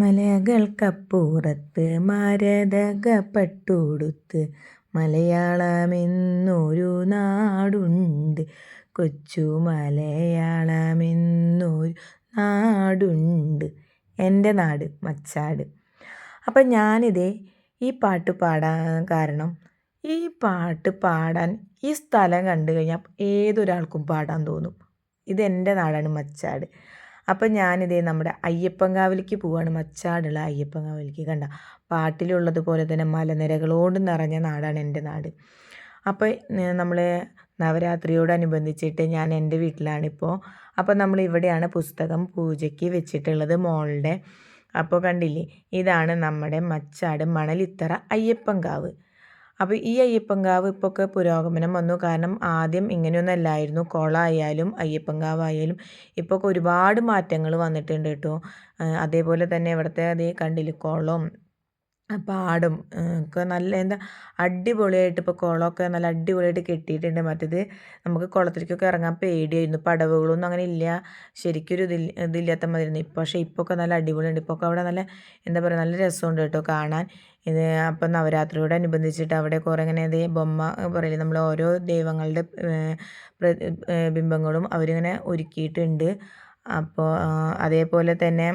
മലകൾക്കപ്പുറത്ത് മരതകപ്പട്ടുടുത്ത് മലയാളമെന്നൊരു നാടുണ്ട്. കൊച്ചു മലയാളമെന്നൊരു നാടുണ്ട്. എന്റെ നാട് മച്ചാട്. അപ്പം ഞാനിതേ ഈ പാട്ട് പാടാൻ കാരണം ഈ പാട്ട് പാടാൻ ഈ സ്ഥലം കണ്ടു കഴിഞ്ഞാൽ ഏതൊരാൾക്കും പാടാൻ തോന്നും. ഇതെന്റെ നാടാണ് മച്ചാട്. അപ്പം ഞാനിതേ നമ്മുടെ അയ്യപ്പങ്കാവിലേക്ക് പോവാണ്. മച്ചാടുള്ള അയ്യപ്പൻകാവിലേക്ക്. കണ്ട പാട്ടിലുള്ളതുപോലെ തന്നെ മലനിരകളോട് നിറഞ്ഞ നാടാണ് എന്റെ നാട്. അപ്പോൾ നമ്മൾ നവരാത്രിയോടനുബന്ധിച്ചിട്ട് ഞാൻ എന്റെ വീട്ടിലാണിപ്പോൾ അപ്പോൾ നമ്മൾ ഇവിടെയാണ് പുസ്തകം പൂജയ്ക്ക് വെച്ചിട്ടുള്ളത് മോളുടെ. അപ്പോൾ കണ്ടില്ലേ ഇതാണ് നമ്മുടെ മച്ചാട് മണലിത്തറ അയ്യപ്പൻകാവ്. അപ്പോൾ ഈ അയ്യപ്പൻകാവ് ഇപ്പോഴൊക്കെ പുരോഗമനം വന്നു. കാരണം ആദ്യം ഇങ്ങനെയൊന്നല്ലായിരുന്നു. ഇങ്ങനെയൊന്നും ആയാലും അയ്യപ്പങ്കാവ് ആയാലും ഇപ്പോൾ ഒരുപാട് മാറ്റങ്ങൾ വന്നിട്ടുണ്ട് കേട്ടോ. അതേപോലെ തന്നെ ഇവിടുത്തെ അതേ കണ്ടില്ലേ കുളം പാടും. ഒക്കെ നല്ല എന്താ അടിപൊളിയായിട്ട് ഇപ്പോൾ കുളമൊക്കെ നല്ല അടിപൊളിയായിട്ട് കെട്ടിയിട്ടുണ്ട്. മറ്റേത് നമുക്ക് കുളത്തിലേക്കൊക്കെ ഇറങ്ങാൻ പേടിയായിരുന്നു. പടവുകളൊന്നും അങ്ങനെ ഇല്ല. ശരിക്കൊരു ഇതിൽ ഇതില്ലാത്ത മതിയായിരുന്നു ഇപ്പോൾ പക്ഷേ ഇപ്പോൾ ഒക്കെ നല്ല അടിപൊളിയുണ്ട്. ഇപ്പോൾ ഒക്കെ അവിടെ നല്ല എന്താ പറയുക നല്ല രസമുണ്ട് കേട്ടോ കാണാൻ. ഇത് അപ്പം നവരാത്രിയോട് അനുബന്ധിച്ചിട്ട് അവിടെ കുറേ ഇങ്ങനെ ഇതേ ബൊമ്മ പറയില്ലേ? നമ്മൾ ഓരോ ദൈവങ്ങളുടെ ബിംബങ്ങളും അവരിങ്ങനെ ഒരുക്കിയിട്ടുണ്ട്. അപ്പോൾ അതേപോലെ തന്നെ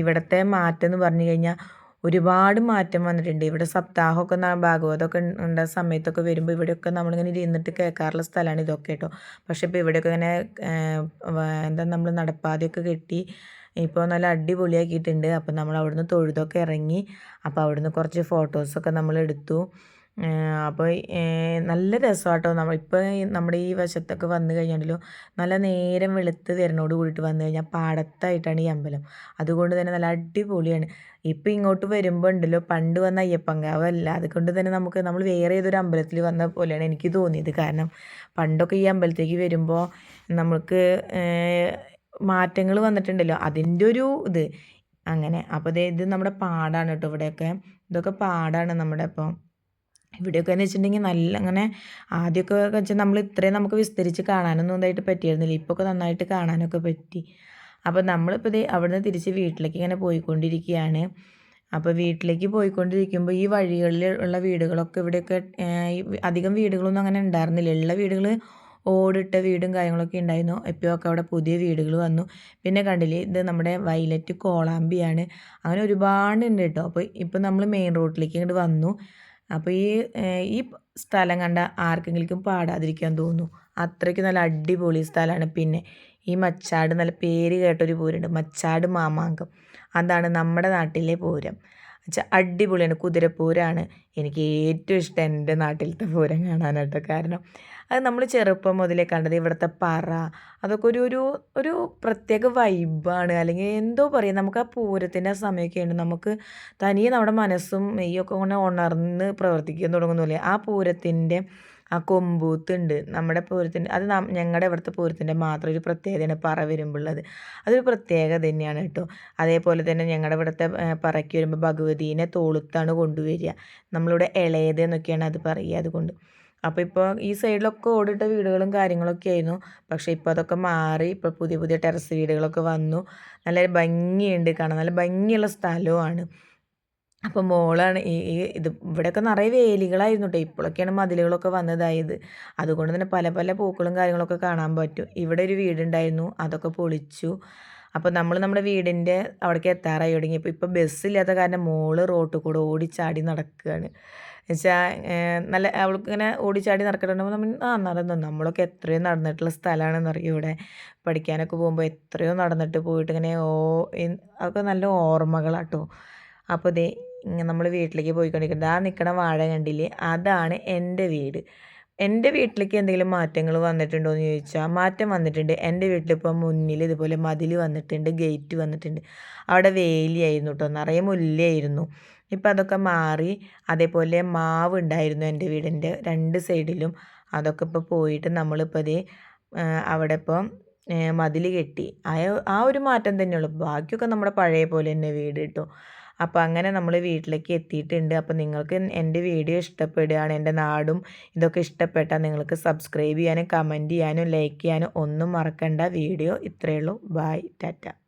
ഇവിടുത്തെ മാറ്റം എന്ന് പറഞ്ഞു കഴിഞ്ഞാൽ ഒരുപാട് മാറ്റം വന്നിട്ടുണ്ട്. ഇവിടെ സപ്താഹമൊക്കെ ഭാഗവതമൊക്കെ ഉണ്ട സമയത്തൊക്കെ വരുമ്പോൾ ഇവിടെയൊക്കെ നമ്മളിങ്ങനെ ഇരുന്നിട്ട് കേൾക്കാറുള്ള സ്ഥലമാണ് ഇതൊക്കെ കേട്ടോ. പക്ഷേ ഇപ്പോൾ ഇവിടെയൊക്കെ ഇങ്ങനെ എന്താ നമ്മൾ നടപ്പാതയൊക്കെ കെട്ടി ഇപ്പോൾ നല്ല അടിപൊളിയാക്കിയിട്ടുണ്ട്. അപ്പോൾ നമ്മൾ അവിടുന്ന് തൊഴുതൊക്കെ ഇറങ്ങി അപ്പോൾ അവിടുന്ന് കുറച്ച് ഫോട്ടോസൊക്കെ നമ്മൾ എടുത്തു അപ്പോൾ നല്ല രസമാട്ടോ നമ്മൾ ഇപ്പോൾ നമ്മുടെ ഈ വശത്തൊക്കെ വന്നു കഴിഞ്ഞാലോ നല്ല നേരം വെളുത്ത് വരുന്നോട് കൂടിയിട്ട് വന്നു കഴിഞ്ഞാൽ പാടത്തായിട്ടാണ് ഈ അമ്പലം. അതുകൊണ്ട് തന്നെ നല്ല അടിപൊളിയാണ്. ഇപ്പോൾ ഇങ്ങോട്ട് വരുമ്പോൾ ഉണ്ടല്ലോ പണ്ട് വന്ന അയ്യപ്പങ്കാവല്ല അതുകൊണ്ട് തന്നെ നമുക്ക് നമ്മൾ വേറെ ഏതൊരു അമ്പലത്തിൽ വന്ന പോലെയാണ് എനിക്ക് തോന്നിയത്. കാരണം പണ്ടൊക്കെ ഈ അമ്പലത്തേക്ക് വരുമ്പോൾ നമുക്ക് മാറ്റങ്ങൾ വന്നിട്ടുണ്ടല്ലോ. അതിന്റെ ഒരു ഇത്. അങ്ങനെ. അപ്പോൾ ഇത് നമ്മുടെ പാടാണ് കേട്ടോ ഇവിടെയൊക്കെ. ഇതൊക്കെ പാടാണ് നമ്മുടെ ഇപ്പോൾ ഇവിടെയൊക്കെ എന്ന് വെച്ചിട്ടുണ്ടെങ്കിൽ നല്ല അങ്ങനെ ആദ്യമൊക്കെ വെച്ചാൽ നമ്മൾ ഇത്രയും നമുക്ക് വിസ്തരിച്ച് കാണാനൊന്നും ഇതായിട്ട് പറ്റിയിരുന്നില്ല. ഇപ്പോൾ ഒക്കെ നന്നായിട്ട് കാണാനൊക്കെ പറ്റി. അപ്പോൾ നമ്മളിപ്പോൾ ഇത് അവിടുന്ന് തിരിച്ച് വീട്ടിലേക്ക് ഇങ്ങനെ പോയിക്കൊണ്ടിരിക്കുകയാണ്. അപ്പോൾ വീട്ടിലേക്ക് പോയിക്കൊണ്ടിരിക്കുമ്പോൾ ഈ വഴികളിൽ ഉള്ള വീടുകളൊക്കെ ഇവിടെയൊക്കെ അധികം വീടുകളൊന്നും അങ്ങനെ ഉണ്ടായിരുന്നില്ല. ഉള്ള വീടുകൾ ഓടിട്ട വീടും കാര്യങ്ങളൊക്കെ ഉണ്ടായിരുന്നു. ഇപ്പോഴൊക്കെ അവിടെ പുതിയ വീടുകൾ വന്നു. പിന്നെ കണ്ടില്ലേ ഇത് നമ്മുടെ വയലറ്റ് കോളാമ്പിയാണ്. അങ്ങനെ ഒരുപാട് ഉണ്ട് കേട്ടോ. അപ്പോൾ ഇപ്പോൾ നമ്മൾ മെയിൻ റോഡിലേക്ക് ഇങ്ങോട്ട് വന്നു. അപ്പോൾ ഈ ഈ സ്ഥലം കണ്ട ആർക്കെങ്കിലും പാടാതിരിക്കാൻ തോന്നുന്നു? അത്രയ്ക്ക് നല്ല അടിപൊളി സ്ഥലമാണ് പിന്നെ ഈ മച്ചാട് നല്ല പേര് കേട്ടൊരു പൂരമുണ്ട്. മച്ചാട് മാമാങ്കം. അതാണ് നമ്മുടെ നാട്ടിലെ പൂരം. വെച്ചാൽ അടിപൊളിയാണ്. കുതിരപ്പൂരാണ് എനിക്ക് ഏറ്റവും ഇഷ്ടം എന്റെ നാട്ടിലത്തെ പൂരം കാണാനായിട്ട്. കാരണം അത് നമ്മൾ ചെറുപ്പം മുതലേ കണ്ടത് ഇവിടുത്തെ പറ അതൊക്കെ ഒരു ഒരു ഒരു പ്രത്യേക വൈബാണ് അല്ലെങ്കിൽ എന്തോ പറയും നമുക്ക് ആ പൂരത്തിന്റെ സമയമൊക്കെയുണ്ട് നമുക്ക് തനിയെ നമ്മുടെ മനസ്സും മെയ്യൊക്കെ ഉണർന്ന് പ്രവർത്തിക്കാൻ തുടങ്ങുന്നില്ലേ ആ പൂരത്തിന്റെ ആ കൊമ്പൂത്തുണ്ട്. നമ്മുടെ പൂരത്തിന്റെ അത് ഞങ്ങളുടെ ഇവിടുത്തെ പൂരത്തിന്റെ മാത്രം ഒരു പ്രത്യേകതയാണ് പറ വരുമ്പോഴുള്ളത് അതൊരു പ്രത്യേകത തന്നെയാണ് കേട്ടോ. അതേപോലെ തന്നെ ഞങ്ങളുടെ ഇവിടുത്തെ പറയ്ക്ക് വരുമ്പോൾ ഭഗവതീനെ തോളുത്താണ് കൊണ്ടുവരിക. നമ്മളിവിടെ ഇളയത് എന്നൊക്കെയാണ് അത് പറയുക അതുകൊണ്ട്. അപ്പോൾ ഇപ്പോൾ ഈ സൈഡിലൊക്കെ ഓടിട്ട വീടുകളും കാര്യങ്ങളൊക്കെ ആയിരുന്നു. പക്ഷേ ഇപ്പോൾ അതൊക്കെ മാറി ഇപ്പോൾ പുതിയ പുതിയ ടെറസ് വീടുകളൊക്കെ വന്നു. നല്ല ഭംഗിയുണ്ട് കാണാൻ. നല്ല ഭംഗിയുള്ള സ്ഥലവുമാണ്. അപ്പോൾ മോളാണ് ഈ ഇത് ഇവിടെയൊക്കെ നിറയെ വേലികളായിരുന്നു കേട്ടോ ഇപ്പോഴൊക്കെയാണ് മതിലുകളൊക്കെ വന്നതായത്. അതുകൊണ്ട് തന്നെ പല പല പൂക്കളും കാര്യങ്ങളൊക്കെ കാണാൻ പറ്റും. ഇവിടെ ഒരു വീടുണ്ടായിരുന്നു. അതൊക്കെ പൊളിച്ചു. അപ്പോൾ നമ്മൾ നമ്മുടെ വീടിന്റെ അവിടേക്ക് എത്താറായി തുടങ്ങിയപ്പോൾ ഇപ്പോൾ ബസ്സില്ലാത്ത കാരണം മോൾ റോട്ടിൽ കൂടെ ഓടിച്ചാടി നടക്കുകയാണ്. എന്നുവെച്ചാൽ നല്ല അവൾക്ക് ഇങ്ങനെ ഓടിച്ചാടി നടക്കണമെന്ന് നമ്മൾ ആ നടന്നു. നമ്മളൊക്കെ എത്രയോ നടന്നിട്ടുള്ള സ്ഥലമാണെന്നറിയും ഇവിടെ. പഠിക്കാനൊക്കെ പോകുമ്പോൾ എത്രയോ നടന്നിട്ട് പോയിട്ട് ഇങ്ങനെ ഓ അതൊക്കെ നല്ല ഓർമ്മകളാട്ടോ. അപ്പോൾ ദേ നമ്മൾ വീട്ടിലേക്ക് പോയിക്കൊണ്ടിരിക്കുന്നത് ആ നിൽക്കണ വാഴ കണ്ടില്ലേ? അതാണ് എന്റെ വീട്. എന്റെ വീട്ടിലേക്ക് എന്തെങ്കിലും മാറ്റങ്ങൾ വന്നിട്ടുണ്ടോ എന്ന് ചോദിച്ചാൽ മാറ്റം വന്നിട്ടുണ്ട്. എന്റെ വീട്ടിലിപ്പോൾ മുന്നിൽ ഇതുപോലെ മതിൽ വന്നിട്ടുണ്ട് ഗേറ്റ് വന്നിട്ടുണ്ട്. അവിടെ വേലിയായിരുന്നു കേട്ടോ നിറയെ മുല്ലയായിരുന്നു. ഇപ്പം അതൊക്കെ മാറി അതേപോലെ മാവ് ഉണ്ടായിരുന്നു എന്റെ വീടിന്റെ രണ്ട് സൈഡിലും. അതൊക്കെ ഇപ്പോൾ പോയിട്ട് നമ്മളിപ്പോൾ അതേ അവിടെ ഇപ്പം മതിൽ കെട്ടി. ആ ഒരു മാറ്റം തന്നെയുള്ളൂ. ബാക്കിയൊക്കെ നമ്മുടെ പഴയ പോലെ തന്നെ വീട് കേട്ടോ അപ്പോൾ അങ്ങനെ നമ്മൾ വീട്ടിലേക്ക് എത്തിയിട്ടുണ്ട്. അപ്പോൾ നിങ്ങൾക്ക് എന്റെ വീഡിയോ ഇഷ്ടപ്പെടുകയാണ് എന്റെ നാടും ഇതൊക്കെ ഇഷ്ടപ്പെട്ടാൽ നിങ്ങൾക്ക് സബ്സ്ക്രൈബ് ചെയ്യാനും കമന്റ് ചെയ്യാനും ലൈക്ക് ചെയ്യാനും ഒന്നും മറക്കണ്ട. വീഡിയോ ഇത്രയേ ഉള്ളൂ. ബായ് ടാറ്റ